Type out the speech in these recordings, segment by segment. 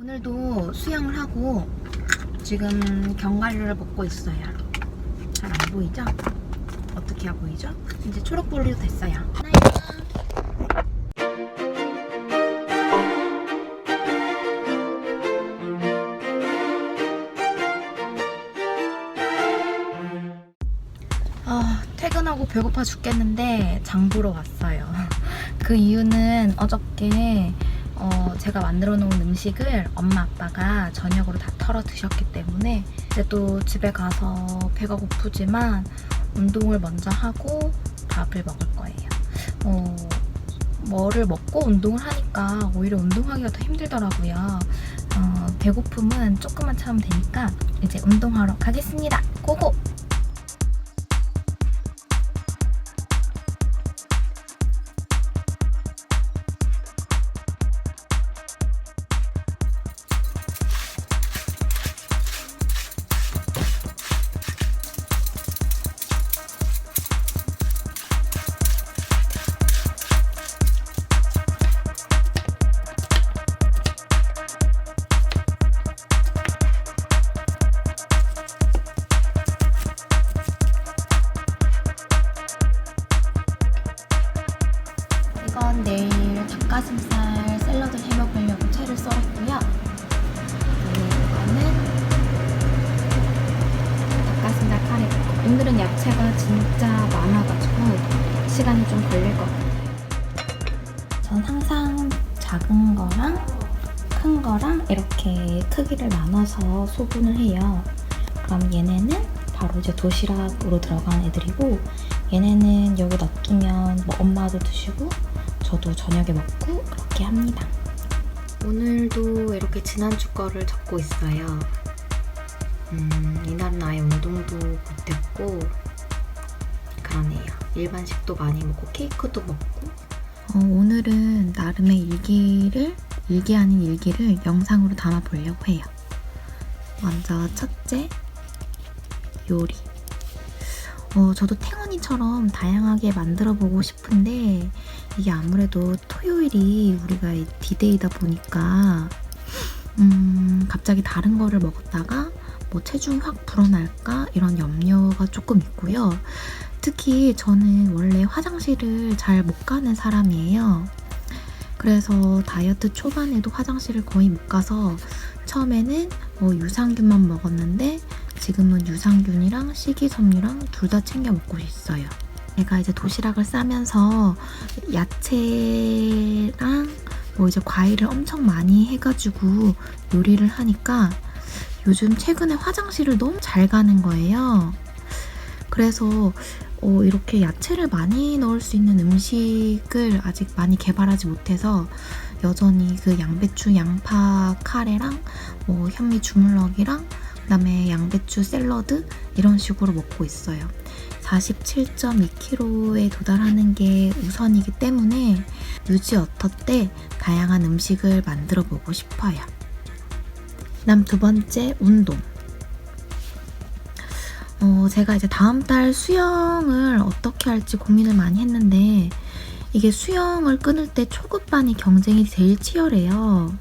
오늘도 수영을 하고 지금 견과류를 먹고 있어요. 잘 안 보이죠? 어떻게 안 보이죠? 이제 초록불리도 됐어요. 아, 퇴근하고 배고파 죽겠는데 장 보러 왔어요. 그 이유는 어저께 어, 제가 만들어 놓은 음식을 엄마 아빠가 저녁으로 다 털어 드셨기 때문에 이제 또 집에 가서 배가 고프지만 운동을 먼저 하고 밥을 먹을 거예요. 어, 뭐를 먹고 운동을 하니까 오히려 운동하기가 더 힘들더라고요. 어, 배고픔은 조금만 참으면 되니까 이제 운동하러 가겠습니다. 고고! 나눠서 소분을 해요. 그럼 얘네는 바로 이제 도시락으로 들어간 애들이고 얘네는 여기 놔두면 뭐 엄마도 드시고 저도 저녁에 먹고 그렇게 합니다. 오늘도 이렇게 지난주 거를 적고 있어요. 음, 이날은 아예 운동도 못했고 그러네요. 일반식도 많이 먹고 케이크도 먹고 어, 오늘은 나름의 일기를 일기 아닌 일기를 영상으로 담아 보려고 해요. 먼저 첫째 요리. 어, 저도 탱언이처럼 다양하게 만들어 보고 싶은데 이게 아무래도 토요일이 우리가 이 디데이다 보니까 음, 갑자기 다른 거를 먹었다가 뭐 체중 확 불어날까 이런 염려가 조금 있고요. 특히 저는 원래 화장실을 잘 못 가는 사람이에요. 그래서 다이어트 초반에도 화장실을 거의 못 가서 처음에는 뭐 유산균만 먹었는데 지금은 유산균이랑 식이섬유랑 둘 다 챙겨 먹고 있어요. 제가 이제 도시락을 싸면서 야채랑 뭐 이제 과일을 엄청 많이 해가지고 요리를 하니까 요즘 최근에 화장실을 너무 잘 가는 거예요. 그래서 어, 이렇게 야채를 많이 넣을 수 있는 음식을 아직 많이 개발하지 못해서 여전히 그 양배추 양파 카레랑 뭐 현미 주물럭이랑 그다음에 양배추 샐러드 이런 식으로 먹고 있어요. 47.2kg에 도달하는 게 우선이기 때문에 유지 어터 때 다양한 음식을 만들어 보고 싶어요. 그 다음 두 번째 운동. 어, 제가 이제 다음 달 수영을 어떻게 할지 고민을 많이 했는데 이게 수영을 끊을 때 초급반이 경쟁이 제일 치열해요.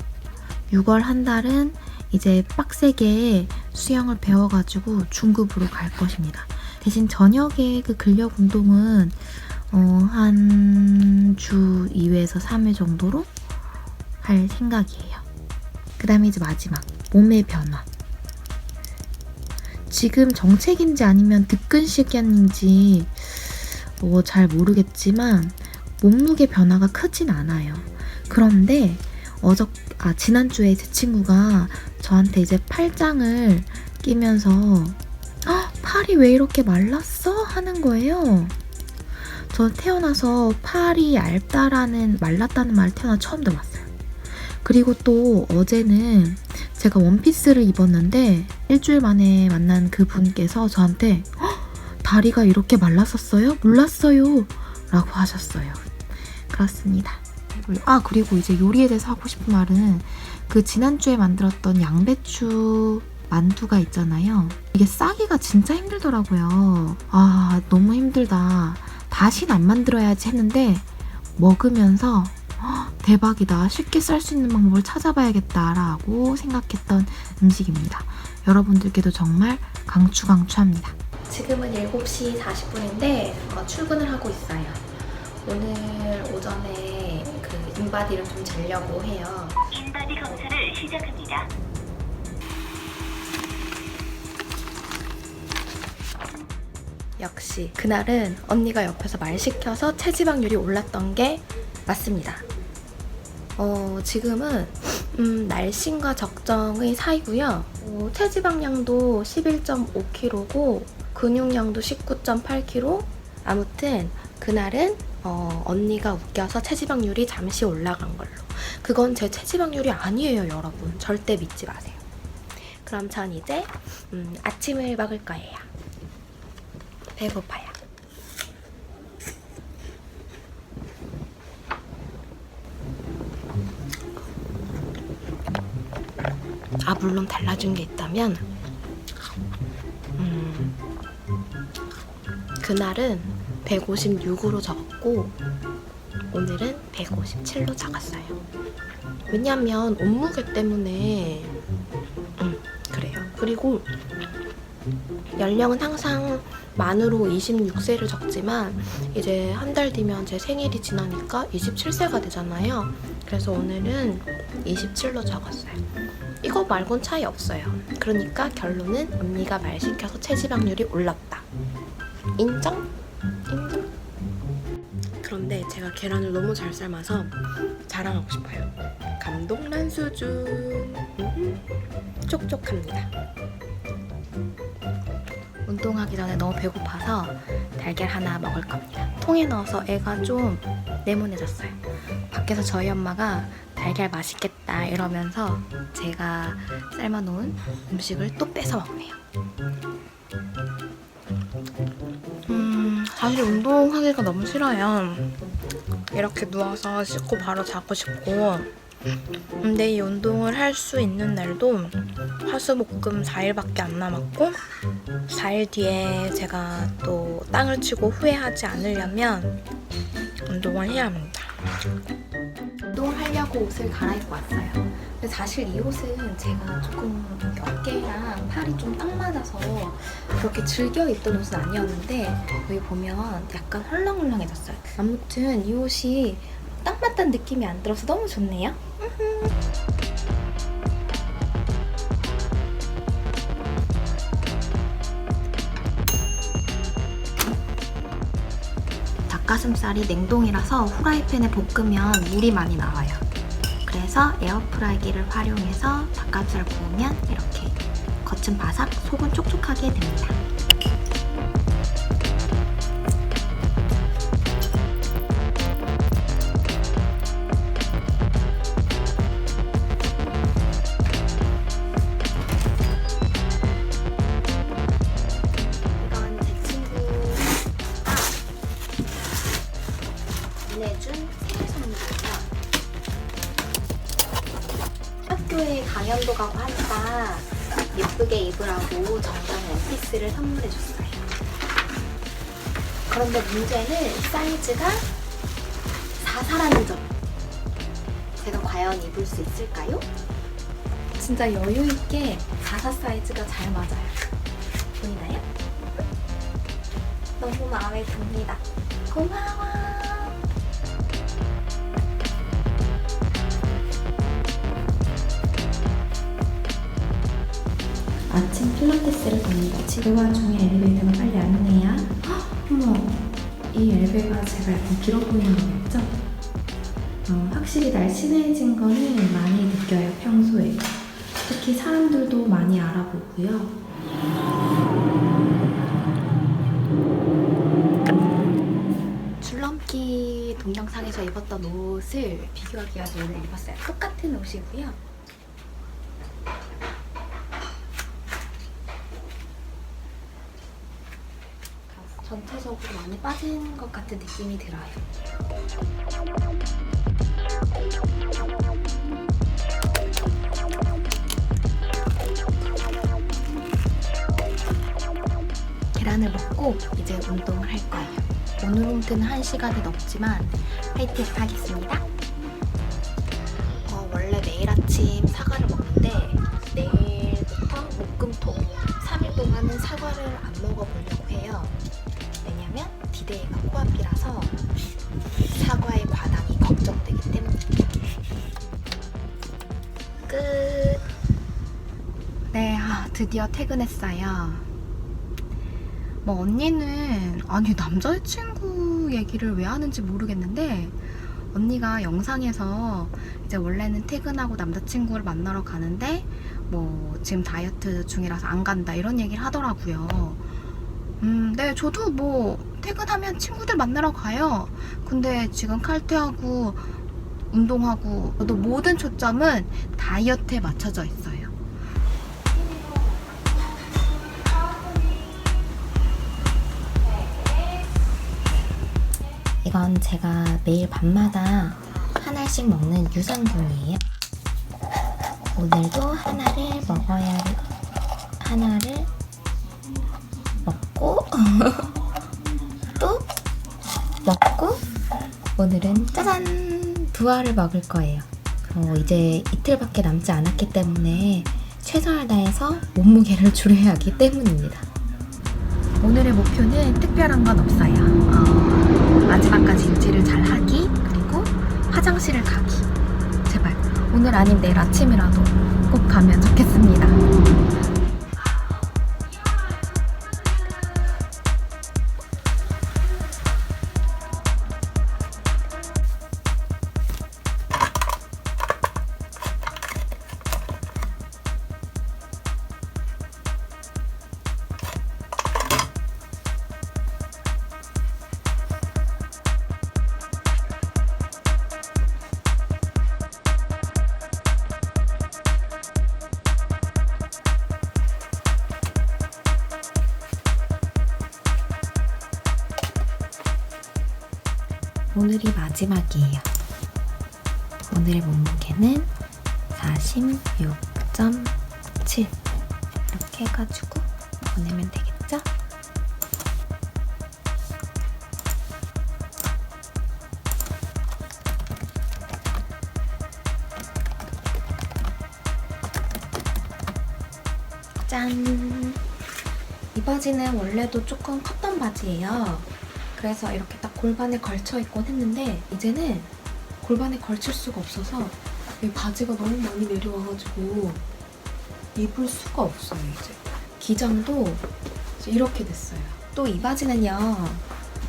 6월 한 달은 이제 빡세게 수영을 배워가지고 중급으로 갈 것입니다. 대신 저녁에 그 근력 운동은 어, 한 주 2회에서 3회 정도로 할 생각이에요. 그 다음에 이제 마지막 몸의 변화. 지금 정책인지 아니면 득근시견인지 뭐 잘 모르겠지만 몸무게 변화가 크진 않아요. 그런데 어저 아 지난주에 제 친구가 저한테 이제 팔짱을 끼면서 "헉, 팔이 왜 이렇게 말랐어? 하는 거예요. 저 태어나서 팔이 얇다라는 말랐다는 말 태어나 처음 들어봤어요. 그리고 또 어제는 제가 원피스를 입었는데 일주일 만에 만난 그 분께서 저한테 "헉, 다리가 이렇게 말랐었어요? 몰랐어요. 라고 하셨어요. 그렇습니다. 아 그리고 이제 요리에 대해서 하고 싶은 말은 그 지난주에 만들었던 양배추 만두가 있잖아요. 이게 싸기가 진짜 힘들더라고요. 아 너무 힘들다. 다시는 안 만들어야지 했는데 먹으면서 헉, 대박이다. 쉽게 쌀 수 있는 방법을 찾아봐야겠다라고 생각했던 음식입니다. 여러분들께도 정말 강추강추합니다. 지금은 7시 40분인데 어, 출근을 하고 있어요. 오늘 오전에 그 인바디를 좀 재려고 해요. 인바디 검사를 시작합니다. 역시 그날은 언니가 옆에서 말 시켜서 체지방률이 올랐던 게 맞습니다. 어, 지금은 음, 날씬과 적정의 사이고요. 어, 체지방량도 11.5kg고 근육량도 19.8kg. 아무튼 그날은 어, 언니가 웃겨서 체지방률이 잠시 올라간 걸로. 그건 제 체지방률이 아니에요, 여러분. 절대 믿지 마세요. 그럼 전 이제 음, 아침을 먹을 거예요. 배고파요. 아 물론 달라진 게 있다면 음, 그날은 156으로 적었고 오늘은 157로 적었어요. 왜냐면 옷무게 때문에 음, 그래요. 그리고 연령은 항상 만으로 26세를 적지만 이제 한 달 뒤면 제 생일이 지나니까 27세가 되잖아요. 그래서 오늘은 27로 적었어요. 이거 말곤 차이 없어요. 그러니까 결론은 언니가 말 시켜서 체지방률이 올랐다. 인정? 인정? 그런데 제가 계란을 너무 잘 삶아서 자랑하고 싶어요. 감동란 수준. 음흠. 촉촉합니다. 운동하기 전에 너무 배고파서 달걀 하나 먹을 겁니다. 통에 넣어서 애가 좀 네모내졌어요. 밖에서 저희 엄마가 달걀 맛있겠다 이러면서 제가 삶아놓은 음식을 또 뺏어 먹네요. 음, 사실 운동하기가 너무 싫어요. 이렇게 누워서 씻고 바로 자고 싶고 근데 이 운동을 할 수 있는 날도 화수목금 4일밖에 안 남았고 4일 뒤에 제가 또 땅을 치고 후회하지 않으려면 운동을 해야 합니다. 운동을 하려고 옷을 갈아입고 왔어요. 근데 사실 이 옷은 제가 조금 어깨랑 팔이 좀 딱 맞아서 그렇게 즐겨 입던 옷은 아니었는데 여기 보면 약간 헐렁헐렁해졌어요. 아무튼 이 옷이 딱 맞다는 느낌이 안 들어서 너무 좋네요. 닭가슴살이 냉동이라서 후라이팬에 볶으면 물이 많이 나와요. 그래서 에어프라이기를 활용해서 닭가슴살 구우면 이렇게 겉은 바삭, 속은 촉촉하게 됩니다. 원피스를 선물해줬어요. 그런데 문제는 사이즈가 44라는 점. 제가 과연 입을 수 있을까요? 진짜 여유 있게 44 사이즈가 잘 맞아요. 보이나요? 너무 마음에 듭니다. 고마워. 아침 필라테스를 갑니다. 지금 와중에 엘리베이터가 빨리 안 오네요. 헉, 어머, 이 엘베가 제가 약간 길어 보이는 거겠죠? 어, 확실히 날씬해진 거는 많이 느껴요, 평소에. 특히 사람들도 많이 알아보고요. 줄넘기 동영상에서 입었던 옷을 비교하기 위해서 오늘 입었어요. 똑같은 옷이고요. 전체적으로 많이 빠진 것 같은 느낌이 들어요. 계란을 먹고 이제 운동을 할 거예요. 오늘 홈트는 1시간이 넘지만 화이팅 하겠습니다. 드디어 퇴근했어요. 뭐 언니는 아니 남자친구 얘기를 왜 하는지 모르겠는데 언니가 영상에서 이제 원래는 퇴근하고 남자친구를 만나러 가는데 뭐 지금 다이어트 중이라서 안 간다 이런 얘기를 하더라고요. 음, 네, 저도 뭐 퇴근하면 친구들 만나러 가요. 근데 지금 칼퇴하고 운동하고 저도 모든 초점은 다이어트에 맞춰져 있어요. 이건 제가 매일 밤마다 하나씩 먹는 유산균이에요. 오늘도 하나를 먹어야 하나를 먹고 또 먹고 오늘은 짜잔 두 알을 먹을 거예요. 어, 이제 이틀밖에 남지 않았기 때문에 최선을 다해서 몸무게를 줄여야 하기 때문입니다. 오늘의 목표는 특별한 건 없어요. 어, 마지막까지 유지를 잘 하기 그리고 화장실을 가기. 제발 오늘 아님 내일 아침이라도 꼭 가면 좋겠습니다. 마지막이에요. 오늘의 몸무게는 46.7 이렇게 해가지고 보내면 되겠죠? 짠! 이 바지는 원래도 조금 컸던 바지예요. 그래서 이렇게 딱 골반에 걸쳐 입곤 했는데 이제는 골반에 걸칠 수가 없어서 이 바지가 너무 많이 내려와가지고 입을 수가 없어요 이제. 기장도 이제 이렇게 됐어요. 또 이 바지는요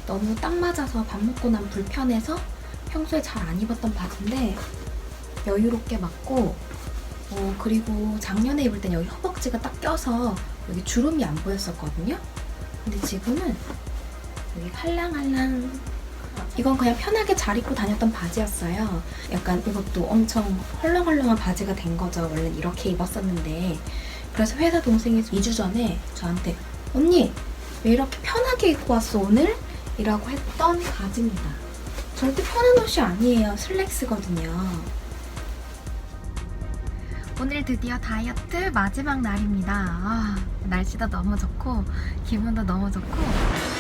너무 딱 맞아서 밥 먹고 난 불편해서 평소에 잘 안 입었던 바지인데 여유롭게 맞고 어, 그리고 작년에 입을 땐 여기 허벅지가 딱 껴서 여기 주름이 안 보였었거든요. 근데 지금은 여기 할랑할랑 이건 그냥 편하게 잘 입고 다녔던 바지였어요. 약간 이것도 엄청 헐렁헐렁한 바지가 된 거죠. 원래 이렇게 입었었는데 그래서 회사 동생이 2주 전에 저한테 언니 왜 이렇게 편하게 입고 왔어 오늘? 이라고 했던 바지입니다. 절대 편한 옷이 아니에요. 슬랙스거든요. 오늘 드디어 다이어트 마지막 날입니다. 아, 날씨도 너무 좋고 기분도 너무 좋고